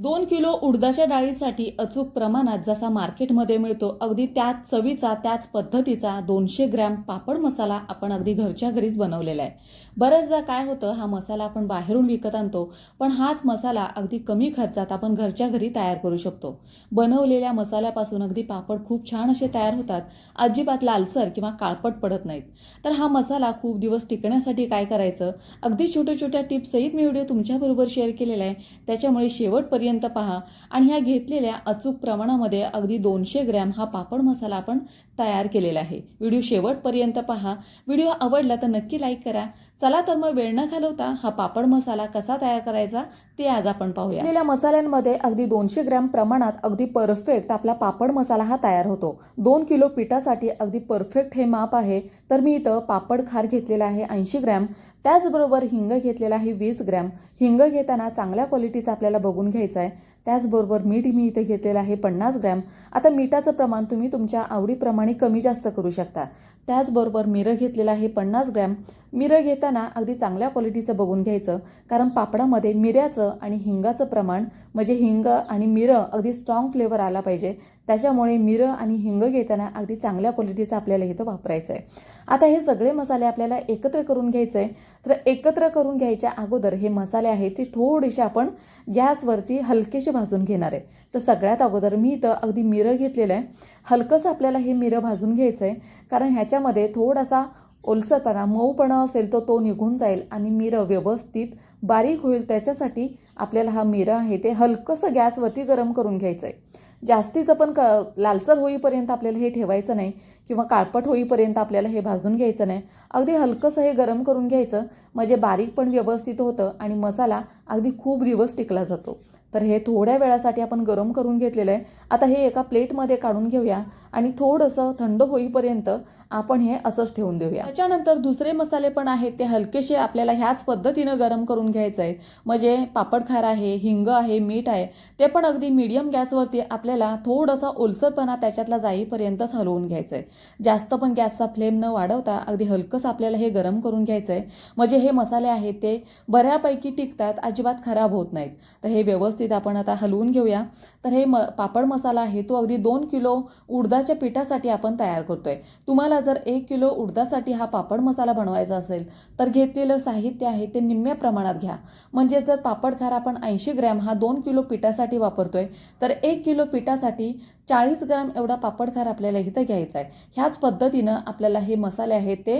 दोन किलो उडदाच्या डाळीसाठी अचूक प्रमाणात जसा मार्केटमध्ये मिळतो अगदी त्याच चवीचा त्याच पद्धतीचा दोनशे ग्रॅम पापड मसाला आपण अगदी घरच्या घरीच बनवलेला आहे. बऱ्याचदा काय होतं हा मसाला आपण बाहेरून विकत आणतो पण हाच मसाला अगदी कमी खर्चात आपण घरच्या घरी तयार करू शकतो. बनवलेल्या मसाल्यापासून अगदी पापड खूप छान असे तयार होतात अजिबात लालसर किंवा काळपट पडत नाहीत. तर हा मसाला खूप दिवस टिकण्यासाठी काय करायचं? अगदी छोट्या छोट्या टिप्सही मी व्हिडिओ तुमच्याबरोबर शेअर केलेला आहे त्याच्यामुळे शेवटपर्यंत पहा. आणि ह्या घेतलेल्या अचूक प्रमाणामध्ये अगदी दोनशे ग्रॅम हा पापड मसाला आपण तयार केलेला आहे. व्हिडिओ शेवटपर्यंत पहा. व्हिडिओ आवडला तर नक्की लाईक करा. चला तर मग वेळ न घालवता हा पापड मसाला कसा तयार करायचा ते आज आपण पाहूया. केलेल्या मसाल्यांमध्ये अगदी दोनशे ग्रॅम प्रमाणात अगदी परफेक्ट आपला पापड मसाला हा तयार होतो. दोन किलो पिठासाठी अगदी परफेक्ट हे माप आहे. तर मी इथं पापड खार घेतलेला आहे ऐंशी ग्रॅम. त्याचबरोबर हिंग घेतलेला आहे वीस ग्रॅम. हिंग घेताना चांगल्या क्वालिटीचा आपल्याला बघून घ्यायचा आहे त्याचबरोबर मीठ मी इथे घेतलेलं आहे पन्नास ग्रॅम. आता मिठाचं प्रमाण तुम्ही तुमच्या आवडीप्रमाणे कमी जास्त करू शकता. त्याचबरोबर मिरं घेतलेलं आहे पन्नास ग्रॅम. मिरं घेताना अगदी चांगल्या क्वालिटीचं बघून घ्यायचं. कारण पापडामध्ये मिऱ्याचं आणि हिंगाचं प्रमाण म्हणजे हिंग आणि मिरं अगदी स्ट्रॉंग फ्लेवर आला पाहिजे. त्याच्यामुळे मिरं आणि हिंग घेताना अगदी चांगल्या क्वालिटीचं आपल्याला इथं वापरायचं आहे आता हे सगळे मसाले आपल्याला एकत्र करून घ्यायचं आहे तर एकत्र करून घ्यायच्या अगोदर हे मसाले आहेत ते थोडेसे आपण गॅसवरती हलकेसे भाजून घेणार आहे. तर सगळ्यात अगोदर मी इथं अगदी मिरं घेतलेलं आहे. हलकंसं आपल्याला हे मिरं भाजून घ्यायचं आहे. कारण ह्याच्यामध्ये थोडासा ओलसरपणा मऊपणा असेल तर तो निघून जाईल आणि मिरं व्यवस्थित बारीक होईल. त्याच्यासाठी आपल्याला हा मिरं आहे ते हलकंसं गॅसवरती गरम करून घ्यायचं आहे. जास्तीचं पण क लालसर होईपर्यंत आपल्याला हे ठेवायचं नाही किंवा काळपट होईपर्यंत आपल्याला हे भाजून घ्यायचं नाही. अगदी हलकंसं हे गरम करून घ्यायचं. म्हणजे बारीक पण व्यवस्थित होतं आणि मसाला अगदी खूप दिवस टिकला जातो. तर हे थोड्या वेळासाठी आपण गरम करून घेतलेलं आहे. आता हे एका प्लेटमध्ये काढून घेऊया आणि थोडंसं थंड होईपर्यंत आपण हे असंच ठेवून देऊया. त्याच्यानंतर दुसरे मसाले पण आहेत ते हलकेसे आपल्याला ह्याच पद्धतीनं गरम करून घ्यायचं आहे. म्हणजे पापड खार आहे हिंग आहे मीठ आहे ते पण अगदी मीडियम गॅसवरती आपल्याला थोडंसं ओलसरपणा त्याच्यातला जाईपर्यंतच हलवून घ्यायचं आहे. जास्त पण गॅसचा फ्लेम न वाढवता अगदी हलकंच आपल्याला हे गरम करून घ्यायचं आहे. म्हणजे हे मसाले आहेत ते बऱ्यापैकी टिकतात अजिबात खराब होत नाहीत. तर हे व्यवस्थित आपण आता हलवून घेऊया. तर हे म पापड मसाला आहे तो अगदी दोन किलो उडदाच्या पिठासाठी आपण तयार करतोय. तुम्हाला जर एक किलो उडदासाठी हा पापड मसाला बनवायचा असेल तर घेतलेलं साहित्य आहे ते निम्म्या प्रमाणात घ्या. म्हणजे जर पापड खार आपण ऐंशी ग्रॅम हा दोन किलो पिठासाठी वापरतोय तर एक किलो पिठासाठी चाळीस ग्राम एवढा पापड खार आपल्याला इथं घ्यायचा आहे. ह्याच पद्धतीनं आपल्याला हे मसाले आहेत ते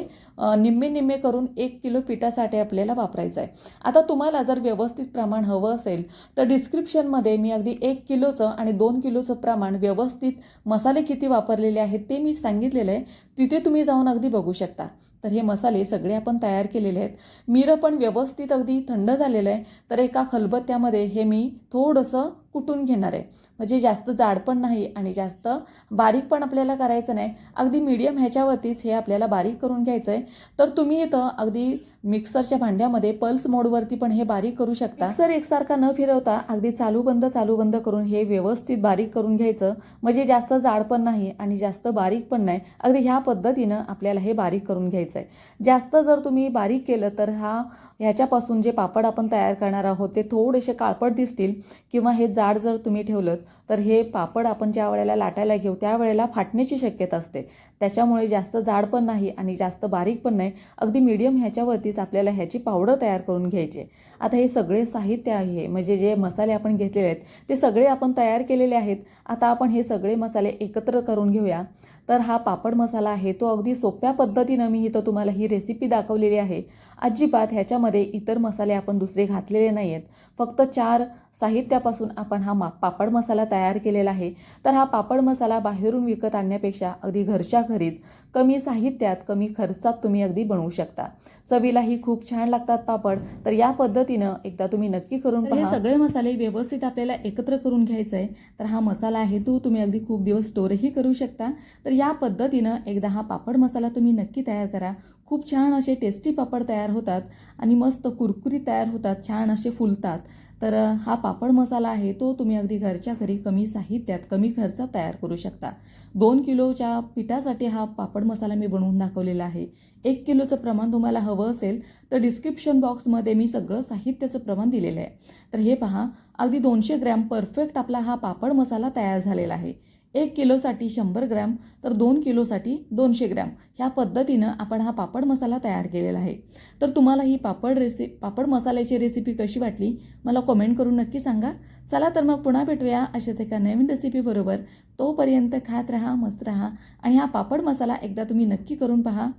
निम्मे निम्मे करून एक किलो पिठासाठी आपल्याला वापरायचं आहे. आता तुम्हाला जर व्यवस्थित प्रमाण हवं असेल तर डिस्क्रिप्शनमध्ये मी अगदी एक किलो किलोचं आणि दोन किलोचं प्रमाण व्यवस्थित मसाले किती वापरलेले आहेत ते मी सांगितलेलं आहे. तिथे तुम्ही जाऊन अगदी बघू शकता. तर हे मसाले सगळे आपण तयार केलेले आहेत. मिरं पण व्यवस्थित अगदी थंड झालेलं आहे. तर एका खलबत्त्यामध्ये हे मी थोडंसं कुटून घेणार आहे. म्हणजे जास्त जाड पण नाही आणि जास्त बारीक पण आपल्याला करायचं नाही. अगदी मीडियम ह्याच्यावरतीच हे आपल्याला बारीक करून घ्यायचं आहे. तर तुम्ही इथं अगदी मिक्सरच्या भांड्यामध्ये पल्स मोडवरती पण हे बारीक करू शकता. मिक्सर एकसारखा न फिरवता अगदी चालू बंद चालू बंद करून हे व्यवस्थित बारीक करून घ्यायचं. म्हणजे जास्त जाड पण नाही आणि जास्त बारीक पण नाही. अगदी ह्या पद्धतीनं आपल्याला हे बारीक करून घ्यायचं आहे. जास्त जर तुम्ही बारीक केलं तर हा ह्याच्यापासून जे पापड आपण तयार करणार आहोत ते थोडेसे काळपट दिसतील किंवा हे जाड जर तुम्ही ठेवलं तर हे पापड आपण ज्या वेळेला लाटायला घेऊ त्या वेळेला फाटण्याची शक्यता असते. त्याच्यामुळे जास्त जाड पण नाही आणि जास्त बारीक पण नाही. अगदी मीडियम ह्याच्यावरतीच आपल्याला ह्याची पावडर तयार करून घ्यायची आता हे सगळे साहित्य आहे म्हणजे जे मसाले आपण घेतलेले आहेत ते सगळे आपण तयार केलेले आहेत. आता आपण हे सगळे मसाले एकत्र करून घेऊया. तर हा पापड मसाला आहे तो अगदी सोप्या पद्धतीनं मी इथं तुम्हाला ही रेसिपी दाखवलेली आहे. अजिबात ह्याच्यामध्ये इतर मसाले आपण दुसरे घातलेले नाही आहेत फक्त चार साहित्यापासून आपण हा मा पापड मसाला तयार केलेला आहे. तर हा पापड मसाला बाहेरून विकत आणण्यापेक्षा अगदी घरच्या घरीच कमी साहित्यात कमी खर्चात तुम्ही अगदी बनवू शकता. चवीलाही खूप छान लागतात पापड. तर या पद्धतीनं एकदा तुम्ही नक्की करून हे सगळे मसाले व्यवस्थित आपल्याला एकत्र करून घ्यायचं आहे तर हा मसाला आहे तो तुम्ही अगदी खूप दिवस स्टोरही करू शकता. तर या पद्धतीनं एकदा हा पापड मसाला तुम्ही नक्की तयार करा. खूप छान असे टेस्टी पापड तयार होतात आणि मस्त कुरकुरी तयार होतात छान असे फुलतात. तर हा पापड मसाला आहे तो तुम्ही अगदी घरच्या घरी कमी साहित्यात कमी खर्चात तयार करू शकता. दोन किलोच्या पिठासाठी हा पापड मसाला मी बनवून दाखवलेला आहे. एक किलोचं प्रमाण तुम्हाला हवं असेल तर डिस्क्रिप्शन बॉक्समध्ये मी सगळं साहित्याचं प्रमाण दिलेलं आहे. तर हे पहा अगदी दोनशे ग्रॅम परफेक्ट आपला हा पापड मसाला तयार झालेला आहे. एक किलोसाठी शंभर ग्रॅम तर दोन किलोसाठी दोनशे ग्रॅम. ह्या पद्धतीनं आपण हा पापड मसाला तयार केलेला आहे. तर तुम्हाला ही पापड रेसि पापड मसाल्याची रेसिपी कशी वाटली? मला कमेंट करून नक्की सांगा. चला तर मग पुन्हा भेटूया अशाच एका नवीन रेसिपीबरोबर तोपर्यंत खात राहा मस्त राहा. आणि हा पापड मसाला एकदा तुम्ही नक्की करून पहा.